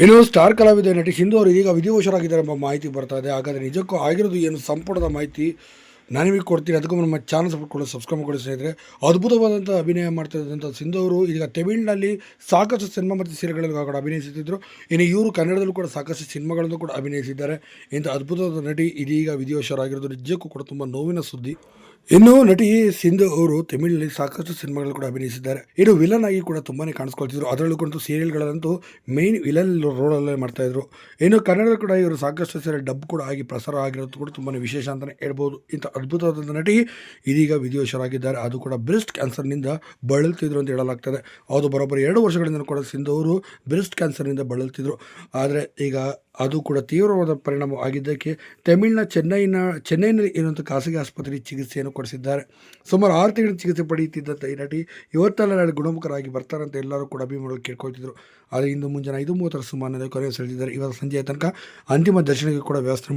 ಇನ್ನು ಸ್ಟಾರ್ ಕಲಾವಿದ ನಟಿ ಸಿಂಧು ಅವರು ಇದೀಗ ವಿಧಿವಶರಾಗಿದ್ದಾರೆ ಎಂಬ ಮಾಹಿತಿ ಬರ್ತಾ ಇದೆ. ಹಾಗಾದರೆ ನಿಜಕ್ಕೂ ಆಗಿರೋದು ಏನು? ಸಂಪುಟದ ಮಾಹಿತಿ ನಾನು ನಿಮಗೆ ಕೊಡ್ತೀನಿ, ಅದಕ್ಕೂ ನಮ್ಮ ಚಾನಲ್ ಸಪೋರ್ಟ್ ಕೊಡಿ ಸಬ್ಸ್ಕ್ರೈಬ್ ಮಾಡಿ ಸ್ನೇಹಿತರೆ. ಅದ್ಭುತವಾದಂಥ ಅಭಿನಯ ಮಾಡ್ತಿರೋದಂಥ ಸಿಂಧು ಅವರು ಈಗ ತಮಿಳಿನಲ್ಲಿ ಸಾಕಷ್ಟು ಸಿನಿಮಾ ಮತ್ತು ಸೀರಿಯಲ್ಗಳಲ್ಲಿ ಕೂಡ ಅಭಿನಯಿಸುತ್ತಿದ್ದರು ಇನ್ನು ಇವರು ಕನ್ನಡದಲ್ಲೂ ಕೂಡ ಸಾಕಷ್ಟು ಸಿನಿಮಾಗಳನ್ನು ಕೂಡ ಅಭಿನಯಿಸಿದ್ದಾರೆ. ಇಂಥ ಅದ್ಭುತವಾದ ನಟಿ ಇದೀಗ ವಿಧಿವಶರಾಗಿರೋದು ನಿಜಕ್ಕೂ ಕೂಡ ತುಂಬ ನೋವಿನ ಸುದ್ದಿ. ಇನ್ನು ನಟಿ ಸಿಂಧು ಅವರು ತಮಿಳಿನಲ್ಲಿ ಸಾಕಷ್ಟು ಸಿನಿಮಾಗಳು ಕೂಡ ಅಭಿನಯಿಸಿದ್ದಾರೆ. ಇನ್ನು ವಿಲನ್ ಆಗಿ ಕೂಡ ತುಂಬಾ ಕಾಣಿಸ್ಕೊಳ್ತಿದ್ರು. ಅದರಲ್ಲೂ ಕೂಡ ಸೀರಿಯಲ್ಗಳಂತೂ ಮೇನ್ ವಿಲನ್ ರೋಲಲ್ಲೇ ಮಾಡ್ತಾ ಇದ್ರು ಇನ್ನು ಕನ್ನಡದಲ್ಲಿ ಕೂಡ ಇವರು ಸಾಕಷ್ಟು ಸೀರೆ ಡಬ್ ಕೂಡ ಆಗಿ ಪ್ರಸಾರ ಆಗಿರೋದು ಕೂಡ ತುಂಬಾ ವಿಶೇಷ ಅಂತಲೇ ಹೇಳ್ಬೋದು. ಇಂಥ ಅದ್ಭುತವಾದ ನಟಿ ಇದೀಗ ವಿಧಿವಶರಾಗಿದ್ದಾರೆ ಅದು ಕೂಡ ಬ್ರೆಸ್ಟ್ ಕ್ಯಾನ್ಸರ್ನಿಂದ ಬಳಲ್ತಿದ್ರು ಅಂತ ಹೇಳಲಾಗ್ತದೆ. ಅದು ಬರೋಬ್ಬರಿ ಎರಡು ವರ್ಷಗಳಿಂದ ಕೂಡ ಸಿಂಧು ಅವರು ಬ್ರೆಸ್ಟ್ ಕ್ಯಾನ್ಸರ್ನಿಂದ ಬಳಲ್ತಿದ್ರು. ಆದರೆ ಈಗ ಅದು ಕೂಡ ತೀವ್ರವಾದ ಪರಿಣಾಮ ಆಗಿದ್ದಕ್ಕೆ ತಮಿಳಿನ ಚೆನ್ನೈನ, ಚೆನ್ನೈನಲ್ಲಿ ಇರುವಂಥ ಖಾಸಗಿ ಆಸ್ಪತ್ರೆ ಚಿಕಿತ್ಸೆಯನ್ನು ಕೊಡಿಸಿದ್ದಾರೆ. ಸುಮಾರು ಆರು ತಿಂಗಳ ಚಿಕಿತ್ಸೆ ಪಡೆಯುತ್ತಿದ್ದಂಥ ಈ ನಟಿ ಇವತ್ತೆಲ್ಲ ನಾಳೆ ಗುಣಮುಖರಾಗಿ ಬರ್ತಾರೆ ಅಂತ ಎಲ್ಲರೂ ಕೂಡ ಅಭಿಮಾನಿಗಳು ಕೇಳ್ಕೊಳ್ತಿದ್ರು. ಆದರೆ ಇಂದು ಮುಂಜಾನೆ ಐದು ಮೂವತ್ತರ ಸುಮಾರು ಕೊನೆ ಸೆಳೆದಿದ್ದಾರೆ. ಇವತ್ತು ಸಂಜೆಯ ತನಕ ಅಂತಿಮ ದರ್ಶನಕ್ಕೆ ಕೂಡ ವ್ಯವಸ್ಥೆ